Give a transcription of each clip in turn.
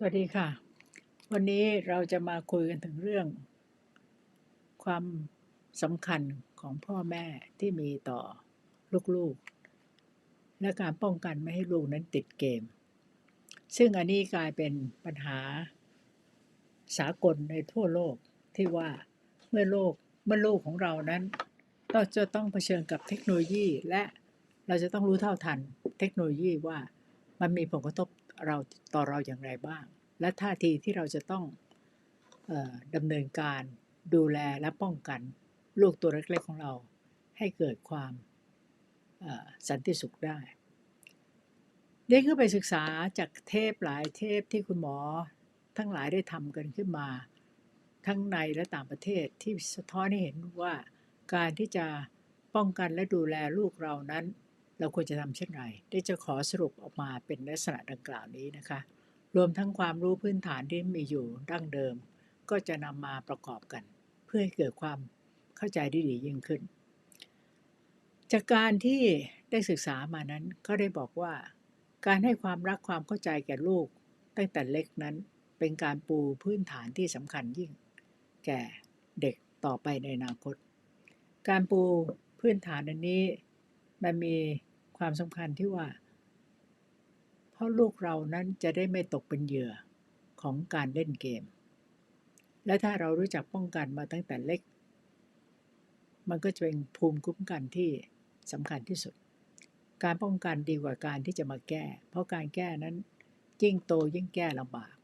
สวัสดีค่ะ วันนี้เราจะมาคุยกันถึงเรื่อง ความสำคัญของพ่อแม่ที่มีต่อลูกๆ และการป้องกันไม่ให้ลูกนั้นติดเกม ซึ่งอันนี้กลายเป็นปัญหาสากลในทั่วโลกที่ว่าเมื่อโลกเมื่อลูกของเรานั้นเราจะต้องเผชิญกับเทคโนโลยีและเราจะต้องรู้เท่าทันเทคโนโลยีว่ามันมีผลกระทบ เราต่อเราอย่างไรบ้าง และท่าทีที่เราจะต้องออดำเนินการดูแลและป้องกัน ลูกตัวเล็กๆของเรา ให้เกิดความสันติสุขได้ได้ขึ้นไปศึกษาจากเทปหลายเทปที่คุณหมอทั้งหลายได้ทำกันขึ้นมา ทั้งในและต่างประเทศที่สะท้อนให้เห็นว่าการที่จะป้องกันและดูแลลูกเรานั้น เราควรจะทำเช่นไรได้จะขอสรุปออกมาเป็นลักษณะดังกล่าวนี้นะคะ รวมทั้งความรู้พื้นฐานที่มีอยู่ดั้งเดิม ก็จะนำมาประกอบกัน เพื่อให้เกิดความเข้าใจที่ดียิ่งขึ้น จากการที่ได้ศึกษามานั้นก็ได้บอกว่า การให้ความรักความเข้าใจแก่ลูก ตั้งแต่เล็กนั้นเป็นการปูพื้นฐานที่สำคัญยิ่ง แก่เด็กต่อไปในอนาคต การปูพื้นฐานอันนี้มันมี ความสำคัญที่ว่า เพราะลูกเรานั้นจะได้ไม่ตกเป็นเหยื่อของการเล่นเกม และถ้าเรารู้จักป้องกันมาตั้งแต่เล็ก มันก็จะเป็นภูมิคุ้มกันที่สำคัญที่สุด การป้องกันดีกว่าการที่จะมาแก้ เพราะการแก้นั้นยิ่งโตยิ่งแก้ลำบาก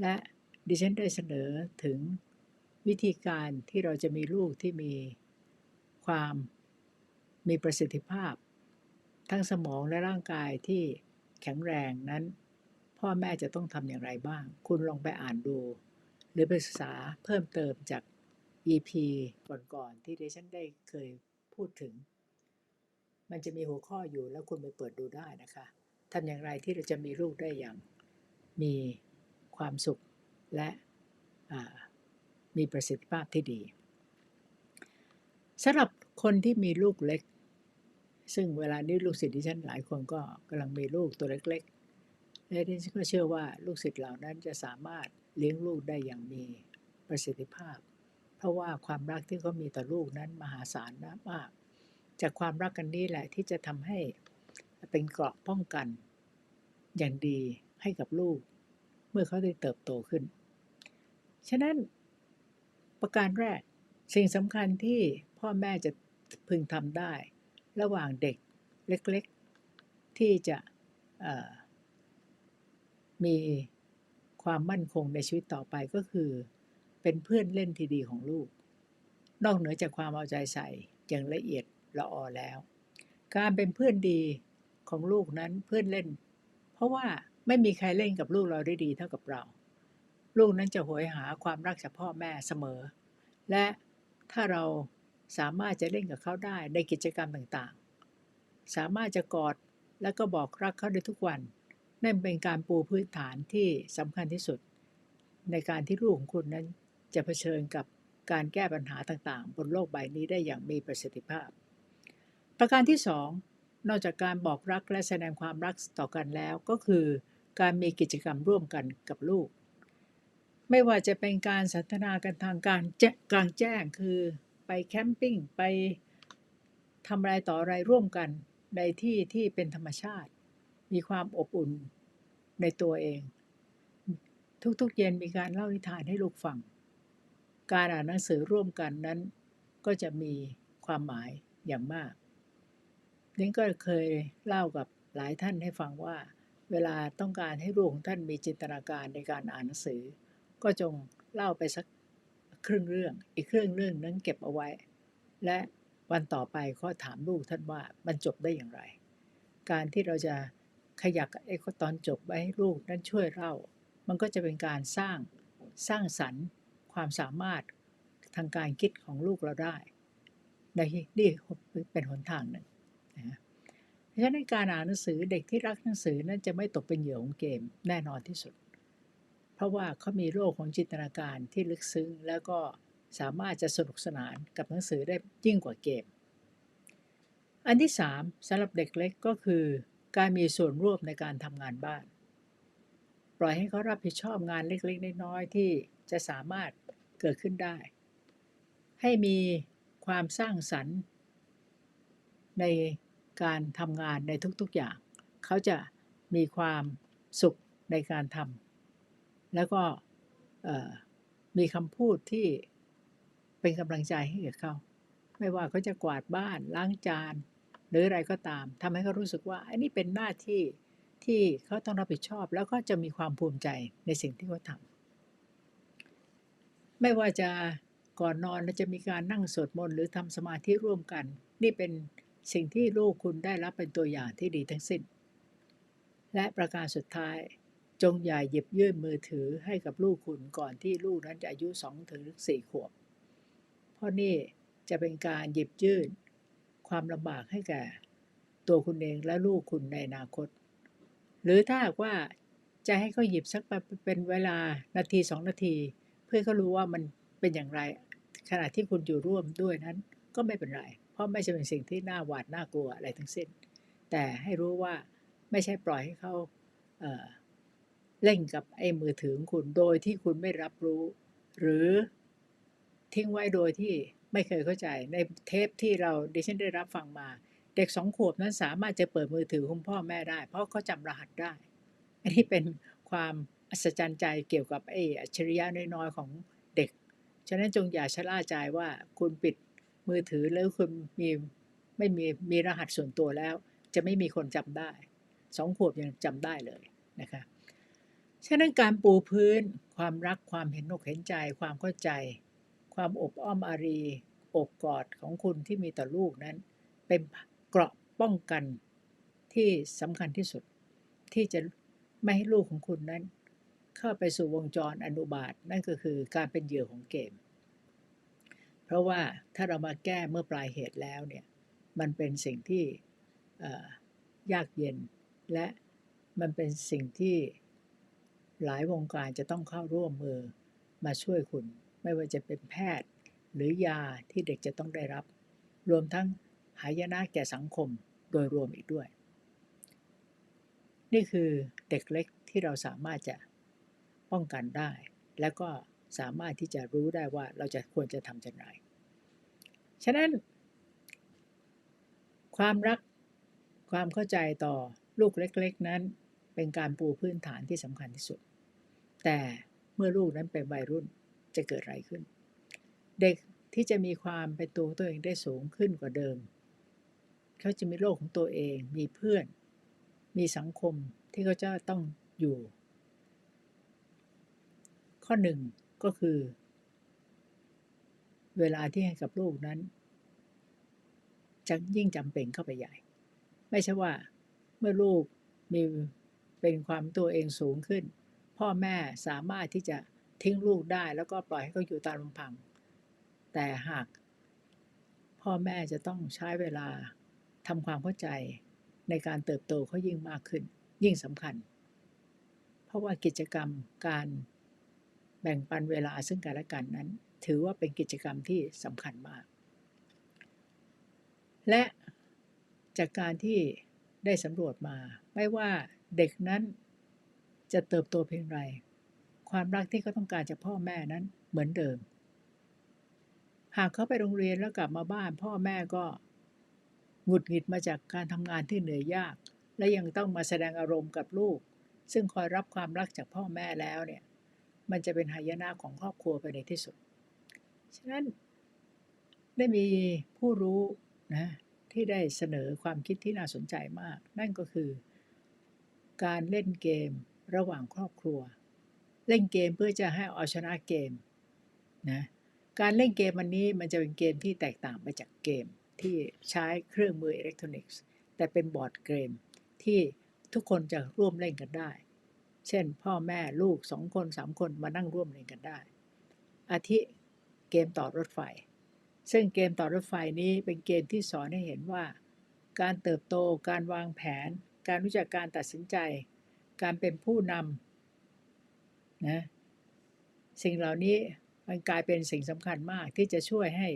และดิฉันได้เสนอถึงวิธีการที่เราจะมีลูกที่มีความมีประสิทธิภาพ ทั้งสมองและร่างกายที่แข็งแรงนั้น พ่อแม่จะต้องทำอย่างไรบ้าง คุณลองไปอ่านดู หรือไปศึกษาเพิ่มเติมจาก EP ก่อนๆที่ดิฉันได้เคยพูดถึง มันจะมีหัวข้ออยู่แล้วคุณไปเปิดดูได้นะคะทำอย่างไรที่เราจะมีลูกได้อย่าง มีความสุขและมีประสิทธิภาพที่ดีสำหรับคนที่มีลูกเล็ก ซึ่งเวลานี้ลูกศิษย์ที่ฉันหลายคนก็กำลังมีลูกตัวเล็กๆและดิฉันก็เชื่อว่าลูกศิษย์เหล่านั้นจะสามารถเลี้ยงลูกได้อย่างมีประสิทธิภาพ เพราะว่าความรักที่เขามีต่อลูกนั้นมหาศาลนะมาก จากความรักกันนี้แหละที่จะทำให้เป็นเกราะป้องกัน อย่างดีให้กับลูก เมื่อเขาได้เติบโตขึ้น ฉะนั้นประการแรกสิ่งสำคัญที่พ่อแม่จะพึงทำได้ ระหว่างเด็กเล็กๆ ที่จะมีความมั่นคงในชีวิตต่อไปก็คือ เป็นเพื่อนเล่นที่ดีของลูก นอกเหนือจากความเอาใจใส่อย่างละเอียดละออแล้ว การเป็นเพื่อนดีของลูกนั้นเพื่อนเล่น เพราะว่าไม่มีใครเล่นกับลูกเราได้ดีเท่ากับเรา ลูกนั้นจะหวยหาความรักจากพ่อแม่เสมอ และถ้าเรา สามารถจะเล่นกับเขาได้ในกิจกรรมต่างๆ สามารถจะกอดและก็บอกรักเขาได้ทุกวัน นั่นเป็นการปูพื้นฐานที่สำคัญที่สุด ในการที่ลูกของคุณนั้นจะเผชิญกับการแก้ปัญหาต่างๆ บนโลกใบนี้ได้อย่างมีประสิทธิภาพ ประการที่สองนอกจากการบอกรักและแสดงความรักต่อกันแล้วก็คือ การมีกิจกรรมร่วมกันกับลูก ไม่ว่าจะเป็นการสันทนากันทางการแจ้งกลางแจ้งคือ ไปแคมปิ้งไปทำอะไรต่ออะไรร่วมกันในที่ที่เป็นธรรมชาติ มีความอบอุ่นในตัวเอง ทุกๆเย็นมีการเล่านิทานให้ลูกฟัง การอ่านหนังสือร่วมกันนั้น ก็จะมีความหมายอย่างมากนี่ก็เคยเล่ากับหลายท่านให้ฟังว่า เวลาต้องการให้ลูกของท่านมีจินตนาการในการอ่านหนังสือ ก็จงเล่าไปสัก ครึ่งเรื่อง อีกครึ่งเรื่องนั้นเก็บเอาไว้ และวันต่อไปก็ถามลูกท่านว่ามันจบได้อย่างไร การที่เราจะขยักไอ้ตอนจบไว้ให้ลูกนั้นช่วยเล่ามันก็จะเป็นการสร้างสร้างสรรค์ความสามารถทางการคิดของลูกเราได้ในนี่เป็นหนทางหนึ่งนะเพราะฉะนั้นการอ่านหนังสือเด็กที่รักหนังสือนั้นจะไม่ตกเป็นเหยื่อของเกมแน่นอนที่สุด เพราะว่าเขามีโลกของจินตนาการที่ลึกซึ้ง แล้วก็สามารถจะสนุกสนานกับหนังสือได้ยิ่งกว่าเกม อันที่สามสำหรับเด็กเล็กก็คือการมีส่วนร่วมในการทำงานบ้าน ปล่อยให้เขารับผิดชอบงานเล็กๆน้อยๆที่จะสามารถเกิดขึ้นได้ ให้มีความสร้างสรรค์ ในการทำงานในทุกๆอย่าง เขาจะมีความสุขในการทำ แล้วก็มีคำพูดที่เป็นกำลังใจให้กับเขา ไม่ว่าเขาจะกวาดบ้านล้างจาน หรืออะไรก็ตามทำให้เขารู้สึกว่า อันนี้เป็นหน้าที่ที่เขาต้องรับผิดชอบ แล้วก็จะมีความภูมิใจในสิ่งที่เขาทำไม่ว่าจะก่อนนอนจะมีการนั่งสวดมนต์หรือทำสมาธิร่วมกัน นี่เป็นสิ่งที่ลูกคุณได้รับเป็นตัวอย่างที่ดีทั้งสิ้น และประการสุดท้าย จงอย่าหยิบยื่นมือถือให้กับลูกคุณก่อนที่ลูกนั้นจะอายุ2ถึง4ขวบ เพราะนี่จะเป็นการหยิบยื่น ความลำบากให้แก่ ตัวคุณเองและลูกคุณในอนาคต หรือถ้าหากว่าจะให้เขาหยิบสักเป็นเวลานาทีสองนาที เพื่อเขารู้ว่ามันเป็นอย่างไร ขณะที่คุณอยู่ร่วมด้วยนั้นก็ไม่เป็นไร เพราะไม่ใช่เป็นสิ่งที่น่าหวาดน่ากลัวอะไรทั้งสิ้น แต่ให้รู้ว่าไม่ใช่ปล่อยให้เขาเเล่นกับไอ้มือถือของคุณโดยที่คุณไม่รับรู้ หรือทิ้งไว้โดยที่ไม่เคยเข้าใจ ในเทปที่เราดิฉันได้รับฟังมา เด็กสองขวบนั้นสามารถจะเปิดมือถือคุณพ่อแม่ได้ เพราะเขาจำรหัสได้ อันนี้เป็นความอัศจรรย์ใจเกี่ยวกับไอ้อัจฉริยะน้อยๆของเด็ก ฉะนั้นจงอย่าชะล่าใจว่าคุณปิดมือถือแล้วคุณมีไม่มีมีรหัสส่วนตัวแล้ว จะไม่มีคนจำได้สองขวบยังจำได้เลยนะคะ ฉะนั้นการปูพื้น ความรักความเห็นอกเห็นใจ ความเข้าใจ ความอบอ้อมอารีอบกอดของคุณที่มีต่อลูกนั้น เป็นเกราะป้องกันที่สำคัญที่สุด ที่จะไม่ให้ลูกของคุณนั้น เข้าไปสู่วงจรอนุบาตนั่นก็คือการเป็นเหยื่อของเกม เพราะว่าถ้าเรามาแก้เมื่อปลายเหตุแล้วเนี่ยมันเป็นสิ่งที่ยากเย็น และมันเป็นสิ่งที่ หลายวงการจะต้องเข้าร่วมมือมาช่วยคุณ ไม่ว่าจะเป็นแพทย์ หรือยาที่เด็กจะต้องได้รับ รวมทั้งหายนะแก่สังคมโดยรวมอีกด้วย นี่คือเด็กเล็กที่เราสามารถจะป้องกันได้ และก็สามารถที่จะรู้ได้ว่าเราจะควรจะทำอย่างไร ฉะนั้น ความรักความเข้าใจต่อลูกเล็ก ๆ นั้นเป็นการปูพื้นฐานที่สำคัญที่สุด แต่เมื่อลูกนั้นเป็นวัยรุ่นจะเกิดอะไรขึ้น เด็กที่จะมีความเป็นตัวตัวเองได้สูงขึ้นกว่าเดิม เขาจะมีโลกของตัวเอง มีเพื่อน มีสังคมที่เขาจะต้องอยู่ ข้อหนึ่งก็คือ เวลาที่ให้กับลูกนั้นจะยิ่งจำเป็นเข้าไปใหญ่ ไม่ใช่ว่าเมื่อลูกมีเป็นความตัวเองสูงขึ้น พ่อแม่สามารถที่จะทิ้งลูกได้ แล้วก็ปล่อยให้เขาอยู่ตามลำพัง แต่หาก พ่อแม่จะต้องใช้เวลาทำความเข้าใจในการเติบโตเขายิ่งมากขึ้น ยิ่งสำคัญ เพราะว่ากิจกรรมการแบ่งปันเวลาซึ่งกันและกันนั้น ถือว่าเป็นกิจกรรมที่สำคัญมาก และจากการที่ได้สำรวจมา ไม่ว่าเด็กนั้น จะเติบโตเพียงไร ความรักที่เขาต้องการจากพ่อแม่นั้นเหมือนเดิม หากเขาไปโรงเรียนแล้วกลับมาบ้าน พ่อแม่ก็หงุดหงิดมาจากการทำงานที่เหนื่อยยาก และยังต้องมาแสดงอารมณ์กับลูก ซึ่งคอยรับความรักจากพ่อแม่แล้วเนี่ย มันจะเป็นหายนะของครอบครัวไปในที่สุด ฉะนั้นได้มีผู้รู้นะที่ได้เสนอความคิดที่น่าสนใจมาก นั่นก็คือ การเล่นเกม ระหว่างครอบครัว เล่นเกมเพื่อจะให้เอาชนะเกมนะการเล่นเกมวันนี้มันจะเป็นเกมที่แตกต่างไปจากเกมที่ใช้เครื่องมืออิเล็กทรอนิกส์แต่เป็นบอร์ดเกมที่ทุกคนจะร่วมเล่นกันได้ เช่น พ่อแม่ลูกสองคนสามคนมานั่งร่วมเล่นกันได้ อาทิเกมต่อรถไฟ ซึ่งเกมต่อรถไฟนี้เป็นเกมที่สอนให้เห็นว่า การเติบโต การวางแผน การรู้จักการตัดสินใจ การเป็นผู้นำนะสิ่งเหล่านี้มันกลายเป็นสิ่งสำคัญมากที่จะช่วยให้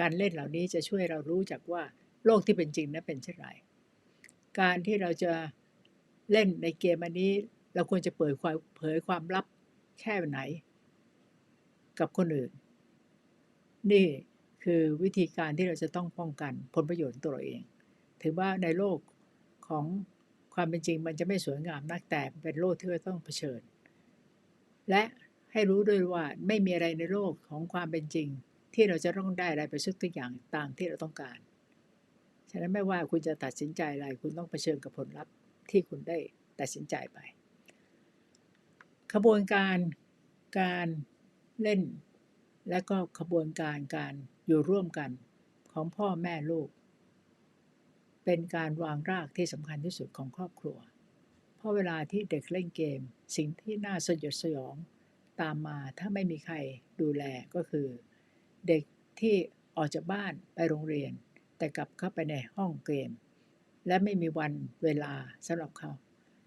การเล่นเหล่านี้จะช่วยเรารู้จักว่าโลกที่เป็นจริงนั้นเป็นเช่นไร การที่เราจะเล่นในเกมอันนี้ เราควรจะเปิดความเผยความลับแค่ไหน กับคนอื่น นี่คือวิธีการที่เราจะต้องป้องกันผลประโยชน์ตัวเราเอง ถือว่าในโลกของ ความเป็นจริงมันจะไม่สวยงามนักแต่เป็นโลกที่เราต้องเผชิญ และให้รู้ด้วยว่าไม่มีอะไรในโลกของความเป็นจริง ที่เราจะต้องได้อะไรไปทุกอย่างตามที่เราต้องการ ฉะนั้นไม่ว่าคุณจะตัดสินใจอะไรคุณต้องเผชิญกับผลลัพธ์ที่คุณได้ตัดสินใจไป ขบวนการการเล่น และก็ขบวนการการอยู่ร่วมกันของพ่อแม่ลูก เป็นการวางรากที่สำคัญที่สุดของครอบครัว เพราะเวลาที่เด็กเล่นเกม สิ่งที่น่าสยดสยองตามมาถ้าไม่มีใครดูแลก็คือ เด็กที่ออกจากบ้านไปโรงเรียน แต่กลับเข้าไปในห้องเกม และไม่มีวันเวลาสำหรับเขา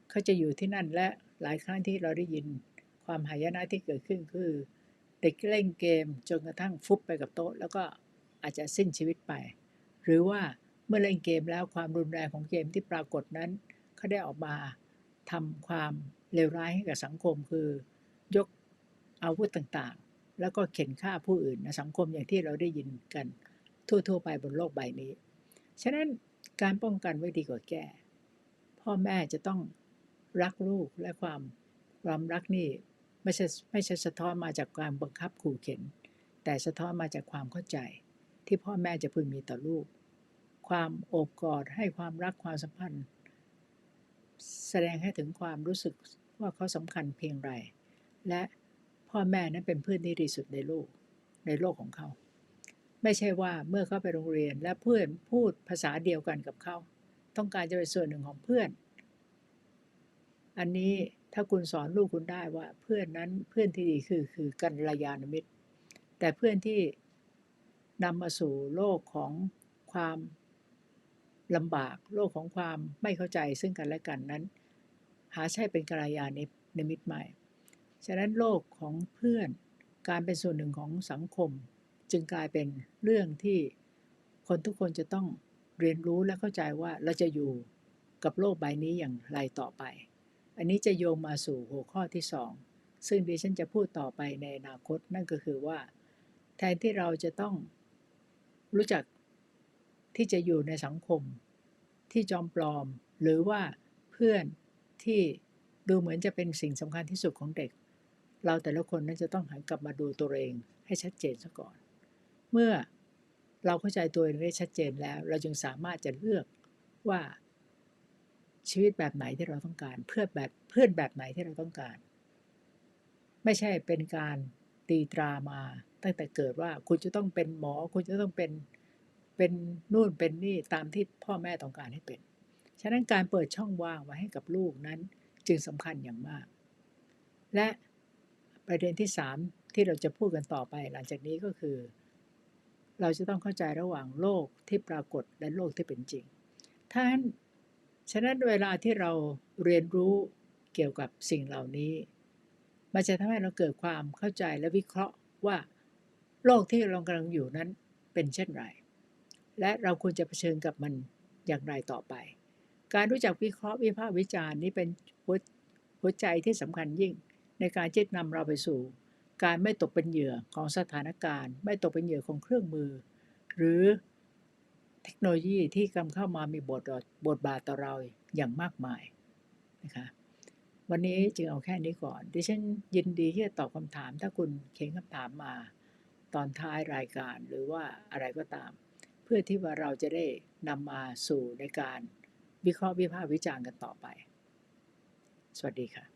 เขาจะอยู่ที่นั่นและหลายครั้งที่เราได้ยินความหายนะที่เกิดขึ้นคือ เด็กเล่นเกมจนกระทั่งฟุบไปกับโต๊ะ แล้วก็อาจจะสิ้นชีวิตไป หรือว่า เมื่อเล่นเกมแล้วความรุนแรงของเกมที่ปรากฏนั้นเขาได้ออกมาทำความเลวร้ายให้กับสังคมคือ ยกอาวุธต่างๆ แล้วก็เข็นฆ่าผู้อื่นในสังคมอย่างที่เราได้ยินกัน ทั่วๆไปบนโลกใบนี้ ฉะนั้นการป้องกันไว้ดีกว่าแก้พ่อแม่จะต้องรักลูกและความความรักนี่ไม่ใช่ไม่ใช่สะท้อนมาจากการบังคับขู่เข็น แต่สะท้อนมาจากความเข้าใจที่พ่อแม่จะพึงมีต่อลูก ความโอบกอดให้ความรักความสัมพันธ์ แสดงให้ถึงความรู้สึกว่าเขาสำคัญเพียงไร และพ่อแม่นั้นเป็นเพื่อนที่ดีสุดในโลกในโลกของเขา ไม่ใช่ว่าเมื่อเขาไปโรงเรียนและเพื่อนพูดภาษาเดียวกันกับเขา ต้องการจะเป็นส่วนหนึ่งของเพื่อน อันนี้ถ้าคุณสอนลูกคุณได้ว่าเพื่อนนั้นเพื่อนที่ดีคือคือกัลยาณมิตร แต่เพื่อนที่นำมาสู่โลกของความ ลำบากโลกของความไม่เข้าใจซึ่งกันและกันนั้น หาใช่เป็นกัลยาณมิตรใหม่ ฉะนั้นโลกของเพื่อนการเป็นส่วนหนึ่งของสังคม จึงกลายเป็นเรื่องที่คนทุกคนจะต้องเรียนรู้และเข้าใจว่าเราจะอยู่กับโลกใบนี้อย่างไรต่อไป อันนี้จะโยงมาสู่หัวข้อที่สองซึ่งดิฉันจะพูดต่อไปในอนาคตนั่นก็คือว่า แทนที่เราจะต้องรู้จัก ที่จะอยู่ในสังคม ที่จอมปลอม หรือว่าเพื่อนที่ดูเหมือนจะเป็นสิ่งสำคัญที่สุดของเด็ก เราแต่ละคนนั้นจะต้องหันกลับมาดูตัวเองให้ชัดเจนซะก่อน เมื่อเราเข้าใจตัวเองได้ชัดเจนแล้ว เราจึงสามารถจะเลือกว่าชีวิตแบบไหนที่เราต้องการ เพื่อแบบเพื่อนแบบไหนที่เราต้องการ ไม่ใช่เป็นการตีตรามาตั้งแต่เกิดว่าคุณจะต้องเป็นหมอ คุณจะต้องเป็น เป็นนู่นเป็นนี่ตามที่พ่อแม่ต้องการให้เป็น ฉะนั้นการเปิดช่องว่างไว้ให้กับลูกนั้นจึงสำคัญอย่างมาก และประเด็นที่3ที่เราจะพูดกันต่อไปหลังจากนี้ก็คือ เราจะต้องเข้าใจระหว่างโลกที่ปรากฏและโลกที่เป็นจริงท่านฉะนั้นเวลาที่เราเรียนรู้เกี่ยวกับสิ่งเหล่านี้ มันจะทำให้เราเกิดความเข้าใจและวิเคราะห์ว่า โลกที่เรากำลังอยู่นั้นเป็นเช่นไร และเราควรจะเผชิญกับมันอย่างไรต่อไป การรู้จักวิเคราะห์วิพากษ์วิจารณ์นี้เป็นหัวใจที่สำคัญยิ่ง ในการจิตนำเราไปสู่ การไม่ตกเป็นเหยื่อของสถานการณ์ ไม่ตกเป็นเหยื่อของเครื่องมือ หรือเทคโนโลยีที่กำเข้ามามีบทบทบาทต่อเราอย่างมากมายนะคะวันนี้จึงเอาแค่นี้ก่อน ดิฉันยินดีที่จะตอบคำถาม ถ้าคุณเขียนคำถามมา ตอนท้ายรายการหรือว่าอะไรก็ตาม เพื่อที่ว่าเราจะได้นำมาสู่ในการวิเคราะห์วิพากษ์วิจารณ์กันต่อไป สวัสดีค่ะ